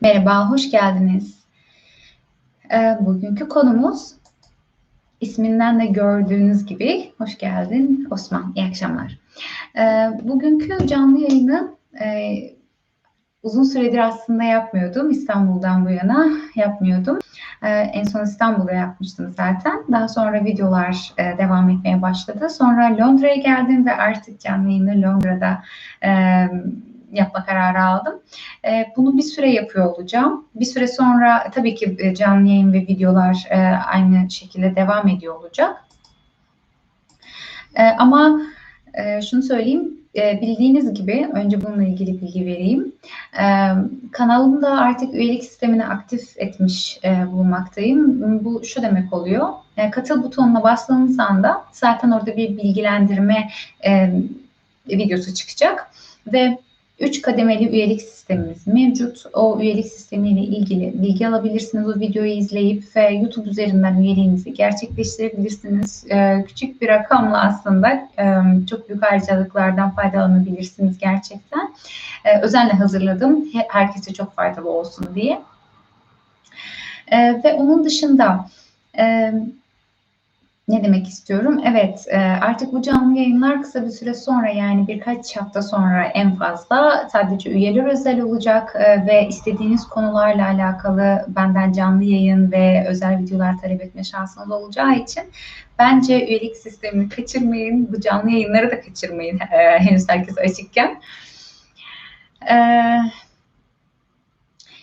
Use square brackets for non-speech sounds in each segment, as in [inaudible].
Merhaba, hoş geldiniz. Eee, bugünkü konumuz isminden de gördüğünüz gibi hoş geldin Osman, iyi akşamlar. Eee, bugünkü canlı yayını eee, uzun süredir aslında yapmıyordum. İstanbul'dan bu yana yapmıyordum. Eee, en son İstanbul'da yapmıştım zaten. Daha sonra videolar eee, devam etmeye başladı. Sonra Londra'ya geldim ve artık canlı yayını Londra'da eee, yapma kararı aldım. E, bunu bir süre yapıyor olacağım. Bir süre sonra tabii ki e, canlı yayın ve videolar e, aynı şekilde devam ediyor olacak. E, ama e, şunu söyleyeyim, e, bildiğiniz gibi önce bununla ilgili bilgi vereyim. E, kanalımda artık üyelik sistemini aktif etmiş e, bulunmaktayım. Bu şu demek oluyor. E, katıl butonuna bastığınız anda zaten orada bir bilgilendirme e, videosu çıkacak ve 3 kademeli üyelik sistemimiz mevcut. O üyelik sistemiyle ilgili bilgi alabilirsiniz. O videoyu izleyip ve YouTube üzerinden üyeliğinizi gerçekleştirebilirsiniz. Ee, küçük bir rakamla aslında e, çok büyük ayrıcalıklardan faydalanabilirsiniz gerçekten. Ee, özenle hazırladım. Herkese çok faydalı olsun diye. Ee, ve onun dışında e, ne demek istiyorum? Evet, e, artık bu canlı yayınlar kısa bir süre sonra yani birkaç hafta sonra en fazla sadece üyeler özel olacak e, ve istediğiniz konularla alakalı benden canlı yayın ve özel videolar talep etme şansınız olacağı için bence üyelik sistemini kaçırmayın. Bu canlı yayınları da kaçırmayın e, henüz herkes açıkken. Evet.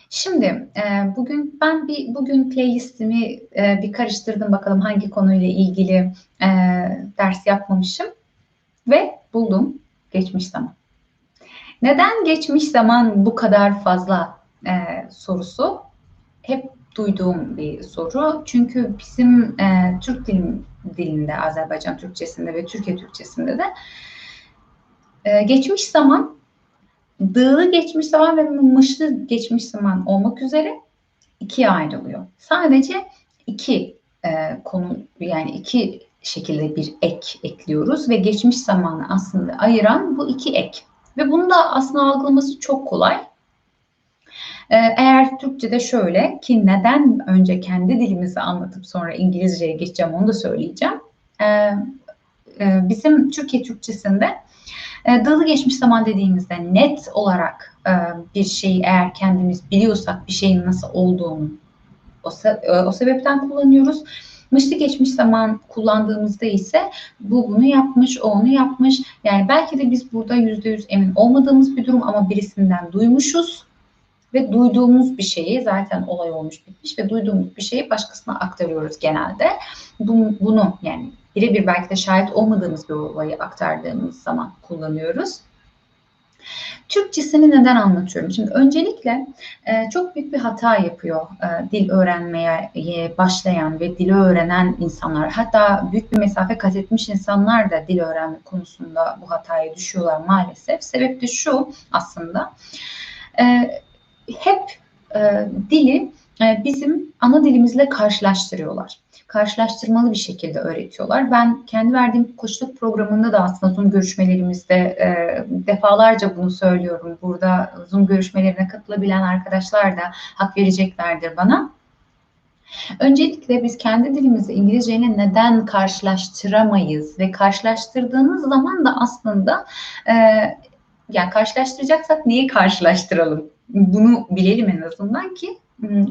Şimdi e, bugün ben bir bugün playlistimi e, bir karıştırdım bakalım hangi konuyla ilgili e, ders yapmamışım ve buldum geçmiş zaman. Neden geçmiş zaman bu kadar fazla sorusu hep duyduğum bir soru. Çünkü bizim Türk dilim, dilinde, Azerbaycan Türkçesinde ve Türkiye Türkçesinde de geçmiş zaman dığlı geçmiş zaman ve mışlı geçmiş zaman olmak üzere ikiye ayrılıyor. Sadece iki e, konu yani iki şekilde bir ek ekliyoruz ve geçmiş zamanı aslında ayıran bu iki ek. Ve bunu da aslında algılaması çok kolay. E, eğer Türkçe'de şöyle ki neden önce kendi dilimizi anlatıp sonra İngilizceye geçeceğim onu da söyleyeceğim. E, e, bizim Türkiye Türkçesinde e, dalı geçmiş zaman dediğimizde net olarak e, bir şeyi eğer kendimiz biliyorsak bir şeyin nasıl olduğunu o, e, o sebepten kullanıyoruz. Mışlı geçmiş zaman kullandığımızda ise bu bunu yapmış, o onu yapmış. Yani belki de biz burada yüzde yüz emin olmadığımız bir durum ama birisinden duymuşuz ve duyduğumuz bir şeyi zaten olay olmuş bitmiş ve duyduğumuz bir şeyi başkasına aktarıyoruz genelde. Bunu, bunu yani birebir belki de şahit olmadığımız bir olayı aktardığımız zaman kullanıyoruz. Türkçesini neden anlatıyorum? Şimdi öncelikle e, çok büyük bir hata yapıyor e, dil öğrenmeye e, başlayan ve dili öğrenen insanlar. Hatta büyük bir mesafe kat etmiş insanlar da dil öğrenme konusunda bu hataya düşüyorlar maalesef. Sebep de şu aslında. E, hep e, dili bizim ana dilimizle karşılaştırıyorlar karşılaştırmalı bir şekilde öğretiyorlar. Ben kendi verdiğim koçluk programında da aslında Zoom görüşmelerimizde e, defalarca bunu söylüyorum. Burada Zoom görüşmelerine katılabilen arkadaşlar da hak vereceklerdir bana. Öncelikle biz kendi dilimizi İngilizce ile neden karşılaştıramayız ve karşılaştırdığınız zaman da aslında e, yani karşılaştıracaksak neyi karşılaştıralım? Bunu bilelim en azından ki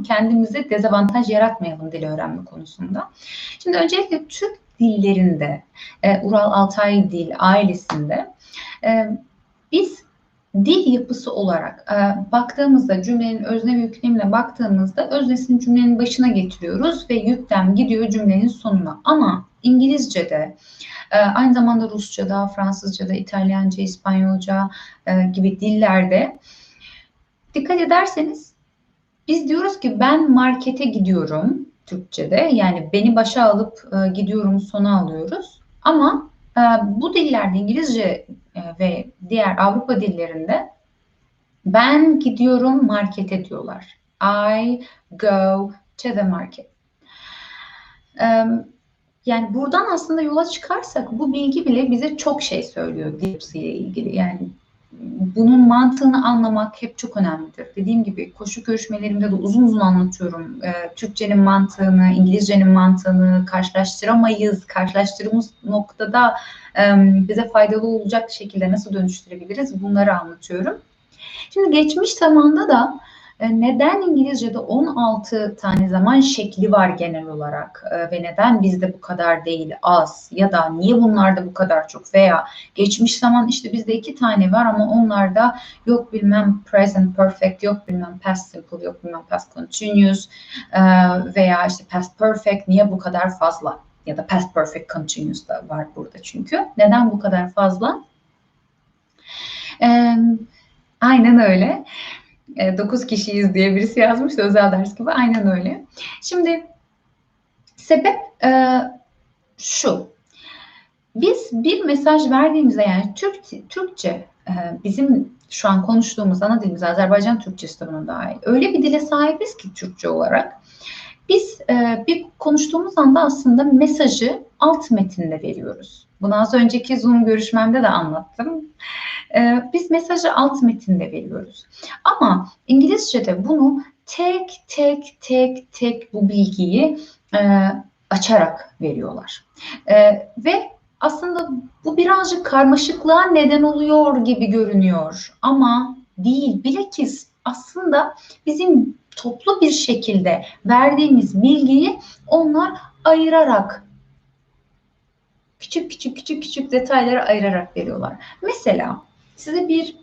kendimize dezavantaj yaratmayalım dil öğrenme konusunda. Şimdi öncelikle Türk dillerinde, e, Ural Altay dil ailesinde e, biz dil yapısı olarak e, baktığımızda cümlenin özne ve yüklemine baktığımızda öznesini cümlenin başına getiriyoruz ve yüklem gidiyor cümlenin sonuna. Ama İngilizce'de e, aynı zamanda Rusça'da, Fransızca'da, İtalyanca, İspanyolca e, gibi dillerde dikkat ederseniz biz diyoruz ki ben markete gidiyorum Türkçe'de. Yani beni başa alıp e, gidiyorum sona alıyoruz. Ama e, bu dillerde İngilizce e, ve diğer Avrupa dillerinde ben gidiyorum markete diyorlar. I go to the market. E, yani buradan aslında yola çıkarsak bu bilgi bile bize çok şey söylüyor dil ilgili. Yani bunun mantığını anlamak hep çok önemlidir. Dediğim gibi koşu görüşmelerimde de uzun uzun anlatıyorum. E, Türkçenin mantığını, İngilizcenin mantığını karşılaştıramayız. Karşılaştırdığımız noktada e, bize faydalı olacak şekilde nasıl dönüştürebiliriz bunları anlatıyorum. Şimdi geçmiş zamanda da neden İngilizce'de 16 tane zaman şekli var genel olarak? E, ve neden bizde bu kadar değil az? Ya da niye bunlarda bu kadar çok? Veya geçmiş zaman işte bizde iki tane var ama onlarda yok bilmem present perfect yok bilmem past simple yok bilmem past continuous e, veya işte past perfect niye bu kadar fazla? Ya da past perfect continuous da var burada çünkü. Neden bu kadar fazla? Aynen öyle. 9 e, kişiyiz diye birisi yazmış da özel ders gibi. Aynen öyle. Şimdi sebep e, şu. Biz bir mesaj verdiğimizde yani Türk, Türkçe e, bizim şu an konuştuğumuz ana dilimiz Azerbaycan Türkçesi de buna dahil. Öyle bir dile sahibiz ki Türkçe olarak. Biz e, bir konuştuğumuz anda aslında mesajı alt metinde veriyoruz. Bunu az önceki Zoom görüşmemde de anlattım. E, biz mesajı alt metinde veriyoruz. Ama İngilizce'de bunu tek tek tek tek bu bilgiyi e, açarak veriyorlar. E, ve aslında bu birazcık karmaşıklığa neden oluyor gibi görünüyor ama değil. Bilakis aslında bizim toplu bir şekilde verdiğimiz bilgiyi onlar ayırarak küçük küçük küçük küçük detaylara ayırarak veriyorlar. Mesela size bir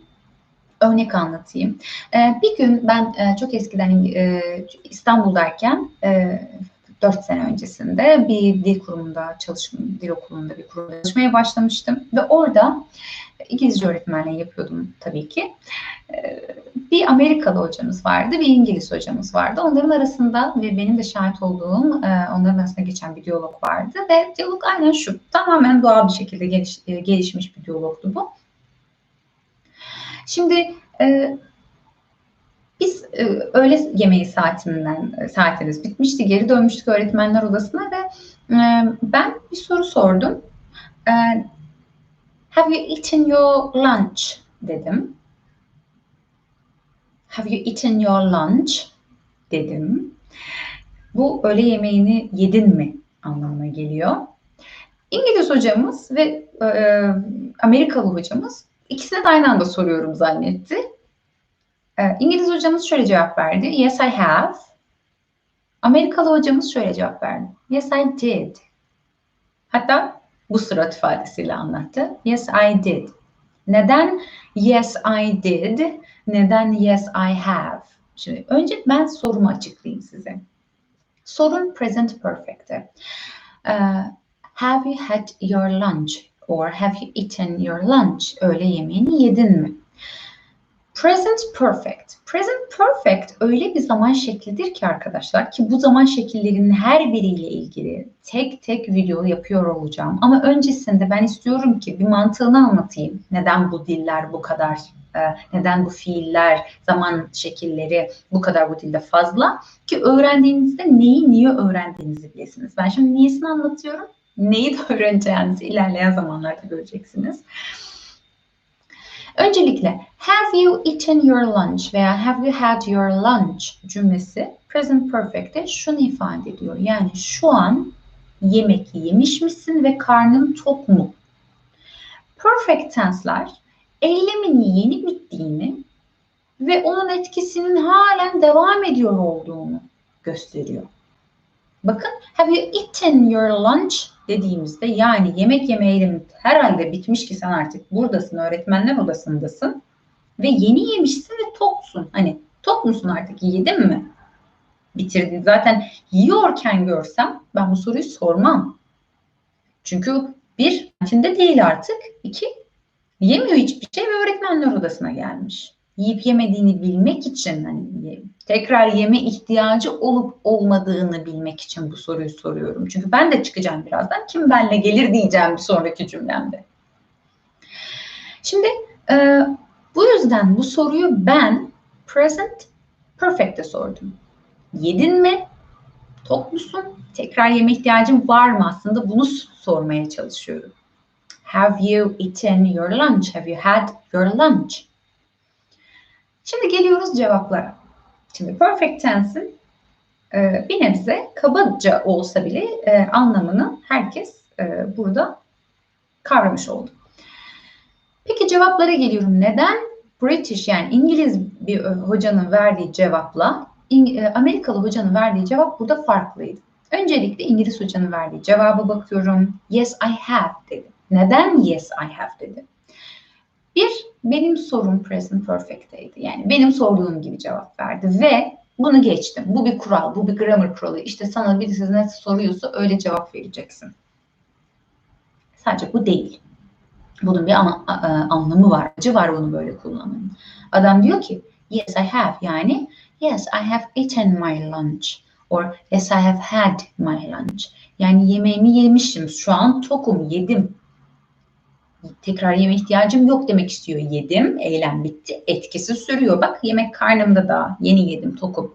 örnek anlatayım. Ee, bir gün ben e, çok eskiden e, İstanbul'dayken e, 4 sene öncesinde bir dil kurumunda çalışma, dil okulunda bir kurumda çalışmaya başlamıştım ve orada İngilizce öğretmenliği yapıyordum tabii ki. Ee, bir Amerikalı hocamız vardı, bir İngiliz hocamız vardı. Onların arasında ve benim de şahit olduğum e, onların arasında geçen bir diyalog vardı ve diyalog aynen şu. Tamamen doğal bir şekilde geliş, e, gelişmiş bir diyalogtu bu. Şimdi e, biz e, öğle yemeği saatinden e, saatimiz bitmişti. Geri dönmüştük öğretmenler odasına ve e, ben bir soru sordum. E, Have you eaten your lunch? dedim. Have you eaten your lunch? dedim. Bu öğle yemeğini yedin mi anlamına geliyor. İngiliz hocamız ve e, Amerikalı hocamız ikisine de aynı anda soruyorum zannetti. E, İngiliz hocamız şöyle cevap verdi. Yes I have. Amerikalı hocamız şöyle cevap verdi. Yes I did. Hatta bu surat ifadesiyle anlattı. Yes I did. Neden yes I did? Neden yes I have? Şimdi önce ben sorumu açıklayayım size. Sorun present perfect'te. Uh, have you had your lunch? Or have you eaten your lunch? Öğle yemeğini yedin mi? Present perfect. Present perfect öyle bir zaman şeklidir ki arkadaşlar ki bu zaman şekillerinin her biriyle ilgili tek tek video yapıyor olacağım. Ama öncesinde ben istiyorum ki bir mantığını anlatayım. Neden bu diller bu kadar, e, neden bu fiiller, zaman şekilleri bu kadar bu dilde fazla ki öğrendiğinizde neyi niye öğrendiğinizi bilesiniz. Ben şimdi niyesini anlatıyorum. Neyi de [laughs] öğreneceğinizi ilerleyen zamanlarda göreceksiniz. Öncelikle have you eaten your lunch veya have you had your lunch cümlesi present perfect'te şunu ifade ediyor. Yani şu an yemek yemiş misin ve karnın tok mu? Perfect tense'ler eylemin yeni bittiğini ve onun etkisinin halen devam ediyor olduğunu gösteriyor. Bakın have you eaten your lunch dediğimizde yani yemek yeme eylemi herhalde bitmiş ki sen artık buradasın öğretmenler odasındasın ve yeni yemişsin ve toksun. Hani tok musun artık yedin mi? Bitirdin. Zaten yiyorken görsem ben bu soruyu sormam. Çünkü bir, içinde değil artık. iki yemiyor hiçbir şey ve öğretmenler odasına gelmiş yiyip yemediğini bilmek için hani tekrar yeme ihtiyacı olup olmadığını bilmek için bu soruyu soruyorum. Çünkü ben de çıkacağım birazdan. Kim benle gelir diyeceğim bir sonraki cümlemde. Şimdi e, bu yüzden bu soruyu ben present perfect'te sordum. Yedin mi? Tok musun? Tekrar yeme ihtiyacın var mı? Aslında bunu sormaya çalışıyorum. Have you eaten your lunch? Have you had your lunch? Şimdi geliyoruz cevaplara. Şimdi perfect tense'in e, bir nebze kabaca olsa bile e, anlamını herkes e, burada kavramış oldu. Peki cevaplara geliyorum. Neden British yani İngiliz bir hocanın verdiği cevapla Amerikalı hocanın verdiği cevap burada farklıydı. Öncelikle İngiliz hocanın verdiği cevaba bakıyorum. Yes I have dedi. Neden yes I have dedi? Bir, benim sorum present perfect'teydi. Yani benim sorduğum gibi cevap verdi ve bunu geçtim. Bu bir kural, bu bir grammar kuralı. İşte sana birisi ne soruyorsa öyle cevap vereceksin. Sadece bu değil. Bunun bir a, anlamı var. Acı var bunu böyle kullanmanın. Adam diyor ki yes I have yani yes I have eaten my lunch or yes I have had my lunch. Yani yemeğimi yemişim. Şu an tokum, yedim. Tekrar yeme ihtiyacım yok demek istiyor. Yedim, eylem bitti. Etkisi sürüyor. Bak yemek karnımda daha. Yeni yedim, tokum.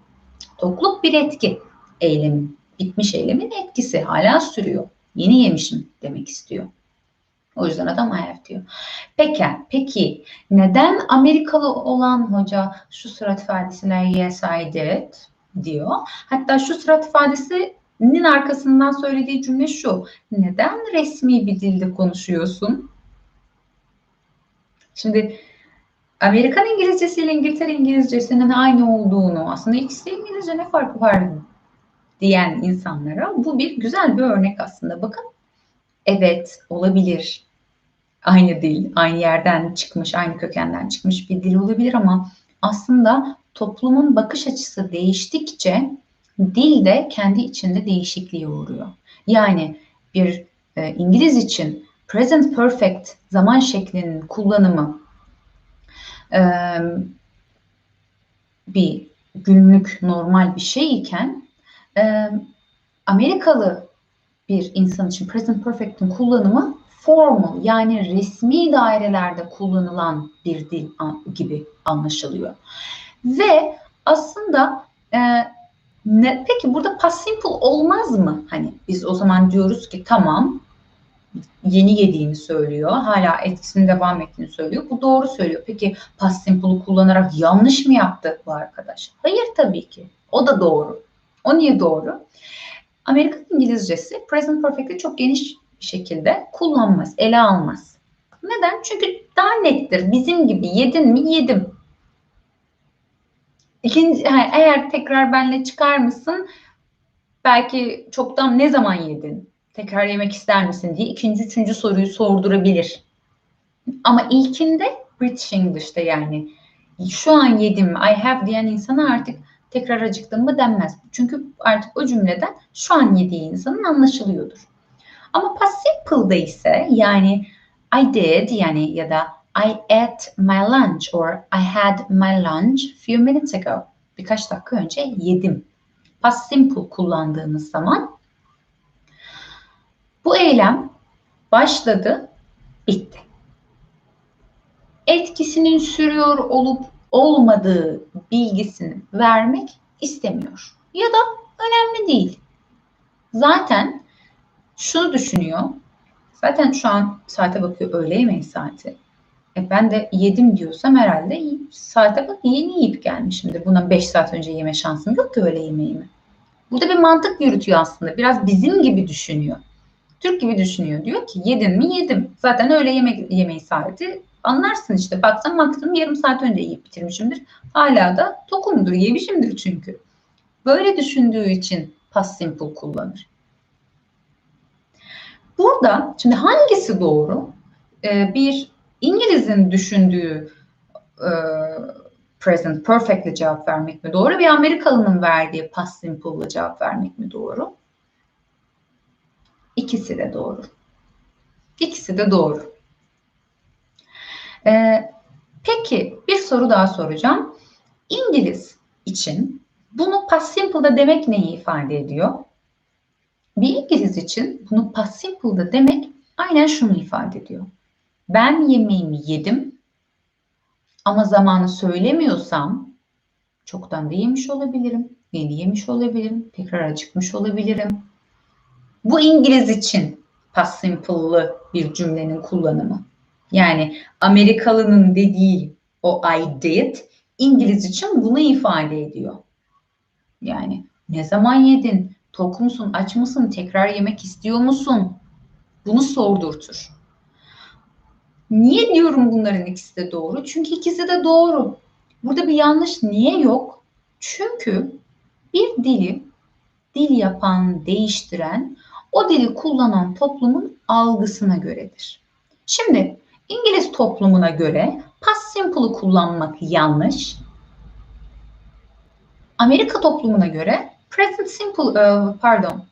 Tokluk bir etki. Eylemin, bitmiş eylemin etkisi hala sürüyor. Yeni yemişim demek istiyor. O yüzden adam have diyor. Peki, peki neden Amerikalı olan hoca şu surat ifadesine yes I did diyor. Hatta şu surat ifadesinin arkasından söylediği cümle şu. Neden resmi bir dilde konuşuyorsun? Şimdi Amerikan İngilizcesi ile İngiltere İngilizcesinin aynı olduğunu aslında ikisi İngilizce ne farkı var diyen insanlara bu bir güzel bir örnek aslında. Bakın evet olabilir aynı dil, aynı yerden çıkmış, aynı kökenden çıkmış bir dil olabilir ama aslında toplumun bakış açısı değiştikçe dil de kendi içinde değişikliğe uğruyor. Yani bir e, İngiliz için present perfect zaman şeklinin kullanımı e, bir günlük normal bir şey iken e, Amerikalı bir insan için present perfect'in kullanımı formal yani resmi dairelerde kullanılan bir dil gibi anlaşılıyor. Ve aslında e, ne, peki burada past simple olmaz mı? Hani biz o zaman diyoruz ki tamam yeni yediğini söylüyor. Hala etkisinin devam ettiğini söylüyor. Bu doğru söylüyor. Peki past simple'ı kullanarak yanlış mı yaptı bu arkadaş? Hayır tabii ki. O da doğru. O niye doğru? Amerikan İngilizcesi present perfect'i çok geniş bir şekilde kullanmaz, ele almaz. Neden? Çünkü daha nettir. Bizim gibi yedin mi yedim. İkinci, eğer tekrar benle çıkar mısın? Belki çoktan ne zaman yedin? Tekrar yemek ister misin diye ikinci, üçüncü soruyu sordurabilir. Ama ilkinde British English'te yani şu an yedim, I have diyen insana artık tekrar acıktım mı denmez. Çünkü artık o cümleden şu an yediği insanın anlaşılıyordur. Ama past simple'da ise yani I did yani ya da I ate my lunch or I had my lunch few minutes ago. Birkaç dakika önce yedim. Past simple kullandığınız zaman bu eylem başladı, bitti. Etkisinin sürüyor olup olmadığı bilgisini vermek istemiyor. Ya da önemli değil. Zaten şunu düşünüyor. Zaten şu an saate bakıyor öğle yemeği saati. E ben de yedim diyorsam herhalde saate bak yeni yiyip gelmişimdir. Bundan 5 saat önce yeme şansım yok ki öğle yemeğimi. Burada bir mantık yürütüyor aslında. Biraz bizim gibi düşünüyor. Türk gibi düşünüyor. Diyor ki yedin mi yedim. Zaten öğle yemek yemeği saati anlarsın işte. Baksan maksimum yarım saat önce yiyip bitirmişimdir. Hala da tokumdur, yemişimdir çünkü. Böyle düşündüğü için past simple kullanır. Burada şimdi hangisi doğru? Ee, bir İngiliz'in düşündüğü e, present perfect ile cevap vermek mi doğru? Bir Amerikalı'nın verdiği past simple ile cevap vermek mi doğru? İkisi de doğru. İkisi de doğru. Ee, peki bir soru daha soracağım. İngiliz için bunu past simple'da demek neyi ifade ediyor? Bir İngiliz için bunu past simple'da demek aynen şunu ifade ediyor. Ben yemeğimi yedim ama zamanı söylemiyorsam çoktan da yemiş olabilirim, yeni yemiş olabilirim, tekrar acıkmış olabilirim. Bu İngiliz için past simple'lı bir cümlenin kullanımı. Yani Amerikalının dediği o I did İngiliz için bunu ifade ediyor. Yani ne zaman yedin? Tok musun? Aç mısın? Tekrar yemek istiyor musun? Bunu sordurtur. Niye diyorum bunların ikisi de doğru? Çünkü ikisi de doğru. Burada bir yanlış niye yok? Çünkü bir dili dil yapan, değiştiren, o dili kullanan toplumun algısına göredir. Şimdi İngiliz toplumuna göre past simple'ı kullanmak yanlış. Amerika toplumuna göre present simple, e, pardon,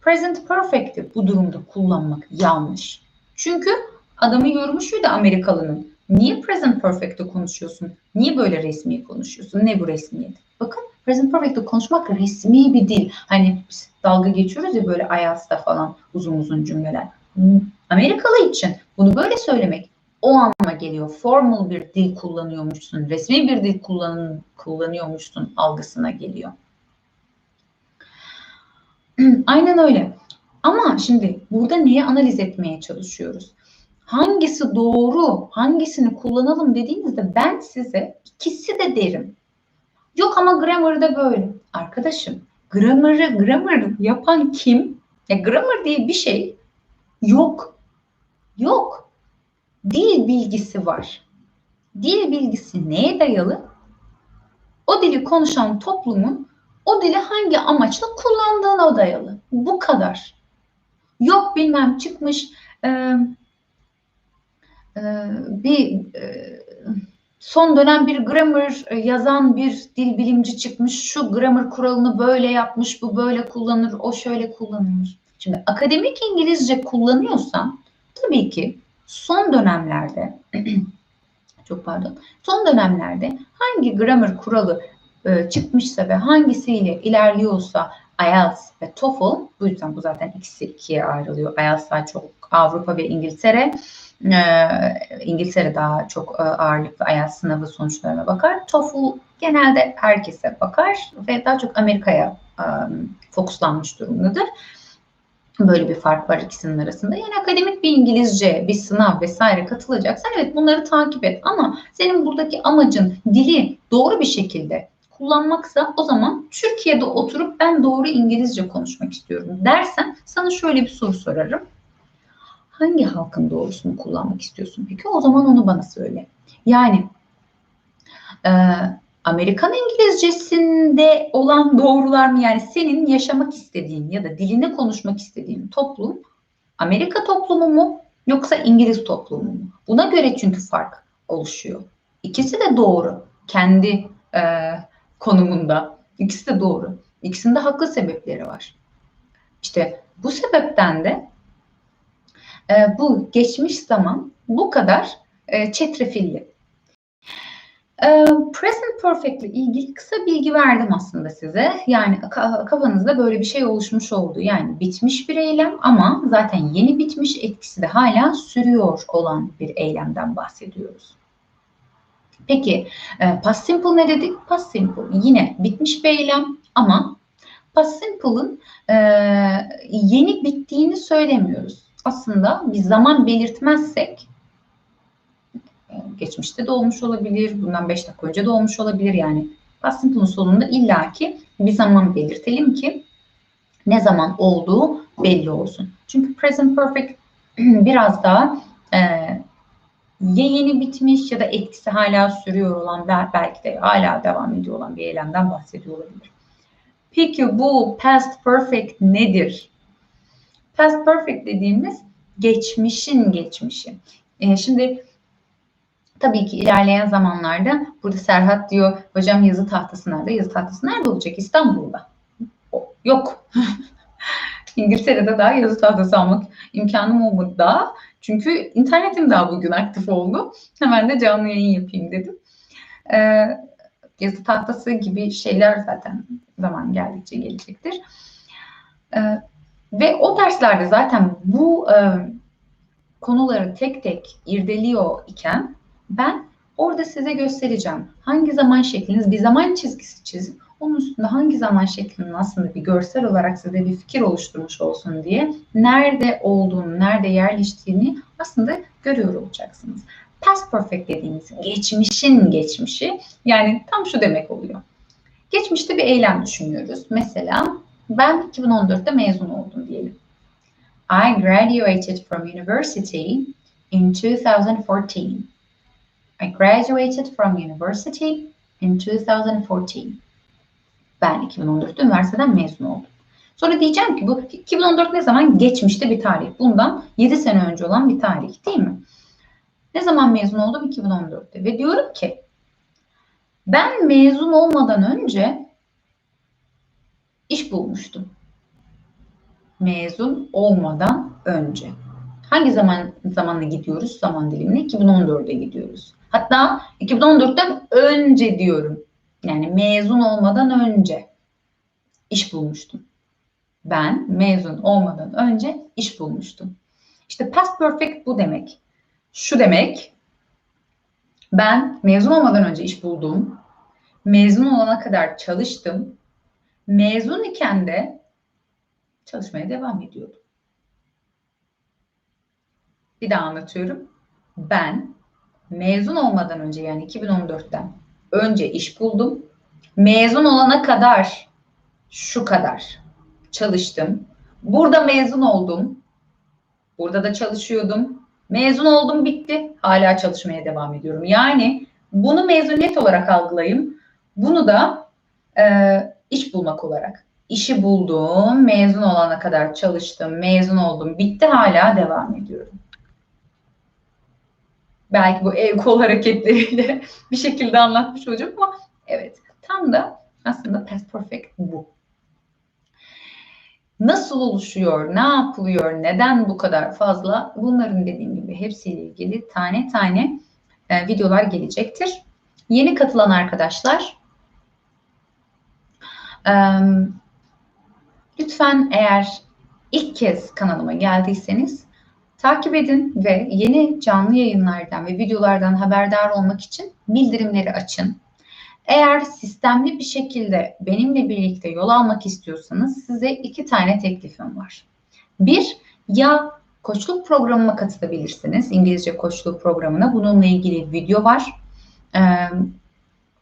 present perfect'i bu durumda kullanmak yanlış. Çünkü adamı yormuş da Amerikalının. Niye present perfect'te konuşuyorsun? Niye böyle resmi konuşuyorsun? Ne bu resmiyet? Bakın present perfect'te konuşmak resmi bir dil. Hani biz dalga geçiyoruz ya böyle IELTS'da falan uzun uzun cümleler. Amerikalı için bunu böyle söylemek o anlama geliyor. Formal bir dil kullanıyormuşsun, resmi bir dil kullan kullanıyormuşsun algısına geliyor. [clears throat] Aynen öyle. Ama şimdi burada neyi analiz etmeye çalışıyoruz? Hangisi doğru, hangisini kullanalım dediğinizde ben size ikisi de derim. Yok ama grammar'da böyle. Arkadaşım grammar'ı grammar yapan kim? Ya grammar diye bir şey yok. Yok. Dil bilgisi var. Dil bilgisi neye dayalı? O dili konuşan toplumun o dili hangi amaçla kullandığına dayalı. Bu kadar. Yok bilmem çıkmış e, e, bir e, son dönem bir grammar yazan bir dil bilimci çıkmış. Şu grammar kuralını böyle yapmış, bu böyle kullanır, o şöyle kullanılır. Şimdi akademik İngilizce kullanıyorsan tabii ki son dönemlerde [clears throat] çok pardon son dönemlerde hangi grammar kuralı e, çıkmışsa ve hangisiyle ilerliyorsa IELTS ve TOEFL bu yüzden bu zaten ikisi ikiye ayrılıyor. IELTS daha çok Avrupa ve İngiltere e, İngiltere daha çok e, ağırlıklı IELTS sınavı sonuçlarına bakar. TOEFL genelde herkese bakar ve daha çok Amerika'ya e, fokuslanmış durumdadır. Böyle bir fark var ikisinin arasında. Yani akademik bir İngilizce, bir sınav vesaire katılacaksan evet bunları takip et. Ama senin buradaki amacın dili doğru bir şekilde kullanmaksa o zaman Türkiye'de oturup ben doğru İngilizce konuşmak istiyorum dersen sana şöyle bir soru sorarım. Hangi halkın doğrusunu kullanmak istiyorsun peki? O zaman onu bana söyle. Yani e, Amerikan İngilizcesinde olan doğrular mı? Yani senin yaşamak istediğin ya da dilini konuşmak istediğin toplum Amerika toplumu mu yoksa İngiliz toplumu mu? Buna göre çünkü fark oluşuyor. İkisi de doğru. Kendi e, konumunda. İkisi de doğru. İkisinde haklı sebepleri var. İşte bu sebepten de e, bu geçmiş zaman bu kadar e, çetrefilli. Present Perfect ile ilgili kısa bilgi verdim aslında size. Yani kafanızda böyle bir şey oluşmuş oldu. Yani bitmiş bir eylem ama zaten yeni bitmiş etkisi de hala sürüyor olan bir eylemden bahsediyoruz. Peki past simple ne dedik? Past simple yine bitmiş bir eylem ama past simple'ın yeni bittiğini söylemiyoruz. Aslında bir zaman belirtmezsek geçmişte de olmuş olabilir, bundan 5 dakika önce de olmuş olabilir yani. Past simple'ın sonunda illaki bir zaman belirtelim ki ne zaman olduğu belli olsun. Çünkü present perfect [clears throat] biraz daha e, ya yeni bitmiş ya da etkisi hala sürüyor olan belki de hala devam ediyor olan bir eylemden bahsediyor olabilir. Peki bu past perfect nedir? Past perfect dediğimiz geçmişin geçmişi. E, şimdi Tabii ki ilerleyen zamanlarda burada Serhat diyor hocam yazı tahtası nerede? Yazı tahtası nerede olacak? İstanbul'da. Yok. [laughs] İngiltere'de daha yazı tahtası almak imkanım olmadı daha. Çünkü internetim daha bugün aktif oldu. Hemen de canlı yayın yapayım dedim. Ee, yazı tahtası gibi şeyler zaten zaman geldikçe gelecektir. Ee, ve o derslerde zaten bu e, konuları tek tek irdeliyor iken ben orada size göstereceğim. Hangi zaman şekliniz bir zaman çizgisi çizip onun üstünde hangi zaman şeklinin aslında bir görsel olarak size bir fikir oluşturmuş olsun diye nerede olduğunu, nerede yerleştiğini aslında görüyor olacaksınız. Past perfect dediğimiz geçmişin geçmişi yani tam şu demek oluyor. Geçmişte bir eylem düşünüyoruz. Mesela ben 2014'te mezun oldum diyelim. I graduated from university in 2014. I graduated from university in 2014. Ben 2014'te üniversiteden mezun oldum. Sonra diyeceğim ki bu 2014 ne zaman? Geçmişte bir tarih. Bundan 7 sene önce olan bir tarih değil mi? Ne zaman mezun oldum? 2014'te. Ve diyorum ki ben mezun olmadan önce iş bulmuştum. Mezun olmadan önce. Hangi zaman zamanla gidiyoruz? Zaman dilimine 2014'e gidiyoruz. Hatta 2014'ten önce diyorum. Yani mezun olmadan önce iş bulmuştum. Ben mezun olmadan önce iş bulmuştum. İşte past perfect bu demek. Şu demek. Ben mezun olmadan önce iş buldum. Mezun olana kadar çalıştım. Mezun iken de çalışmaya devam ediyordum. Bir daha anlatıyorum. Ben mezun olmadan önce yani 2014'ten önce iş buldum. Mezun olana kadar şu kadar çalıştım. Burada mezun oldum. Burada da çalışıyordum. Mezun oldum bitti. Hala çalışmaya devam ediyorum. Yani bunu mezuniyet olarak algılayayım. Bunu da e, iş bulmak olarak. İşi buldum, mezun olana kadar çalıştım, mezun oldum, bitti hala devam ediyorum. Belki bu ev kol hareketleriyle [laughs] bir şekilde anlatmış olacağım ama evet tam da aslında past perfect bu. Nasıl oluşuyor, ne yapılıyor, neden bu kadar fazla bunların dediğim gibi hepsiyle ilgili tane tane e, videolar gelecektir. Yeni katılan arkadaşlar lütfen eğer ilk kez kanalıma geldiyseniz takip edin ve yeni canlı yayınlardan ve videolardan haberdar olmak için bildirimleri açın. Eğer sistemli bir şekilde benimle birlikte yol almak istiyorsanız size iki tane teklifim var. Bir, ya koçluk programıma katılabilirsiniz. İngilizce koçluk programına. Bununla ilgili video var.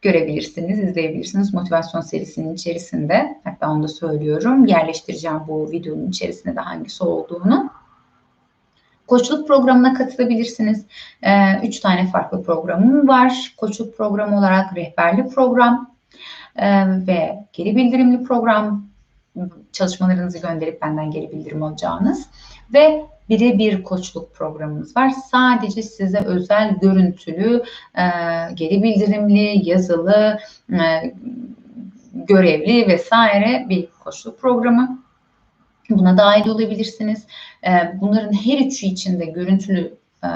Görebilirsiniz, izleyebilirsiniz. Motivasyon serisinin içerisinde. Hatta onu da söylüyorum. Yerleştireceğim bu videonun içerisinde de hangisi olduğunu. Koçluk programına katılabilirsiniz. Ee, üç tane farklı programım var. Koçluk programı olarak rehberli program e, ve geri bildirimli program çalışmalarınızı gönderip benden geri bildirim alacağınız ve birebir koçluk programımız var. Sadece size özel görüntülü, e, geri bildirimli, yazılı, e, görevli vesaire bir koçluk programı. Buna dahil olabilirsiniz. Ee, bunların her üçü içinde görüntülü e,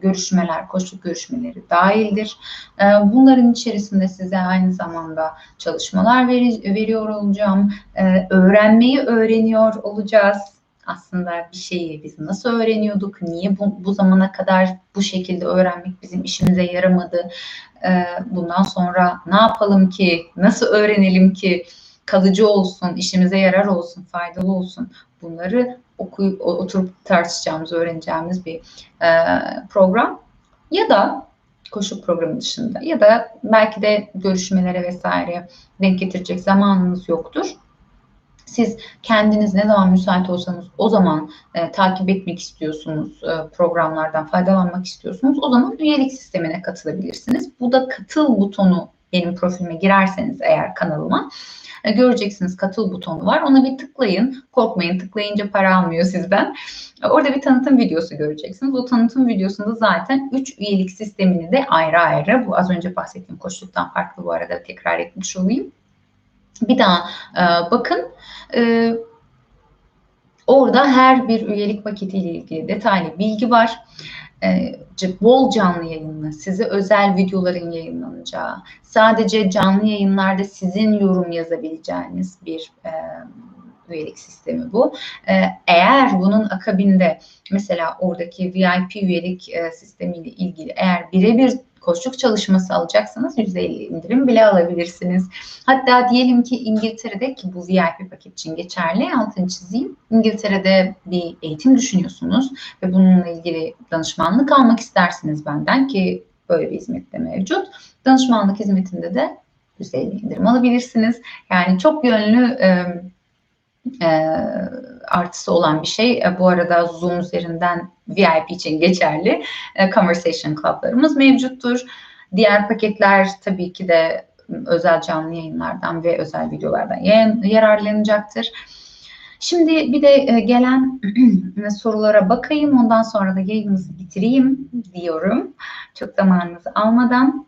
görüşmeler, koşuluk görüşmeleri dahildir. Ee, bunların içerisinde size aynı zamanda çalışmalar veriyor olacağım. Ee, öğrenmeyi öğreniyor olacağız. Aslında bir şeyi biz nasıl öğreniyorduk, niye bu, bu zamana kadar bu şekilde öğrenmek bizim işimize yaramadı, bundan sonra ne yapalım ki, nasıl öğrenelim ki, kalıcı olsun, işimize yarar olsun, faydalı olsun. Bunları okuyup oturup tartışacağımız, öğreneceğimiz bir e, program. Ya da koşu programı dışında ya da belki de görüşmelere vesaire denk getirecek zamanınız yoktur. Siz kendiniz ne zaman müsait olsanız o zaman e, takip etmek istiyorsunuz, e, programlardan faydalanmak istiyorsunuz. O zaman üyelik sistemine katılabilirsiniz. Bu da katıl butonu benim profilime girerseniz eğer kanalıma e, göreceksiniz katıl butonu var. Ona bir tıklayın. Korkmayın tıklayınca para almıyor sizden. E, orada bir tanıtım videosu göreceksiniz. O tanıtım videosunda zaten 3 üyelik sistemini de ayrı ayrı bu az önce bahsettiğim koşuldan farklı bu arada tekrar etmiş olayım. Bir daha e, bakın. E, orada her bir üyelik paketiyle ilgili detaylı bilgi var e, bol canlı yayınlı, size özel videoların yayınlanacağı, sadece canlı yayınlarda sizin yorum yazabileceğiniz bir e, üyelik sistemi bu. E, eğer bunun akabinde mesela oradaki VIP üyelik e, sistemiyle ilgili eğer birebir koçluk çalışması alacaksanız %50 indirim bile alabilirsiniz. Hatta diyelim ki İngiltere'de ki bu VIP paket için geçerli altını çizeyim. İngiltere'de bir eğitim düşünüyorsunuz ve bununla ilgili danışmanlık almak istersiniz benden ki böyle bir hizmet de mevcut. Danışmanlık hizmetinde de %50 indirim alabilirsiniz. Yani çok yönlü e, e, artısı olan bir şey. E, bu arada Zoom üzerinden VIP için geçerli e, Conversation Club'larımız mevcuttur. Diğer paketler tabii ki de özel canlı yayınlardan ve özel videolardan yararlanacaktır. Şimdi bir de e, gelen [clears throat] sorulara bakayım. Ondan sonra da yayınımızı bitireyim diyorum. Çok zamanınızı almadan.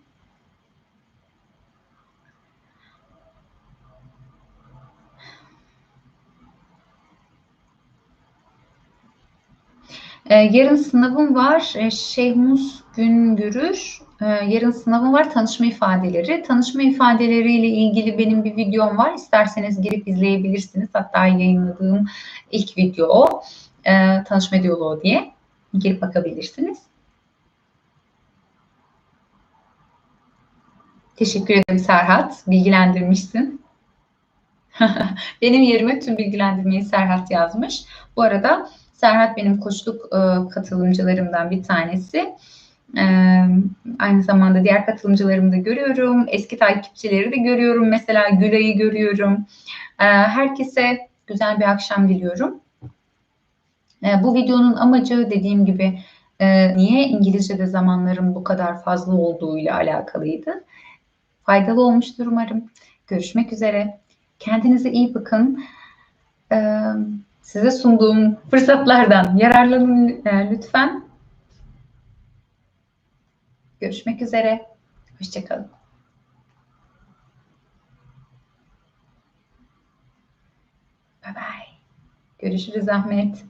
Ee, yarın sınavım var. Ee, Şehmus Güngürür. Ee, yarın sınavım var. Tanışma ifadeleri. Tanışma ifadeleriyle ilgili benim bir videom var. İsterseniz girip izleyebilirsiniz. Hatta yayınladığım ilk video o. Ee, tanışma diyaloğu diye. Girip bakabilirsiniz. Teşekkür ederim Serhat. Bilgilendirmişsin. [laughs] benim yerime tüm bilgilendirmeyi Serhat yazmış. Bu arada Serhat benim koçluk e, katılımcılarımdan bir tanesi. E, aynı zamanda diğer katılımcılarımı da görüyorum. Eski takipçileri de görüyorum. Mesela Gülay'ı görüyorum. E, herkese güzel bir akşam diliyorum. E, bu videonun amacı dediğim gibi e, niye İngilizce'de zamanların bu kadar fazla olduğuyla alakalıydı. Faydalı olmuştur umarım. Görüşmek üzere. Kendinize iyi bakın. Ee, size sunduğum fırsatlardan yararlanın e, lütfen. Görüşmek üzere. Hoşçakalın. Bye bye. Görüşürüz Ahmet.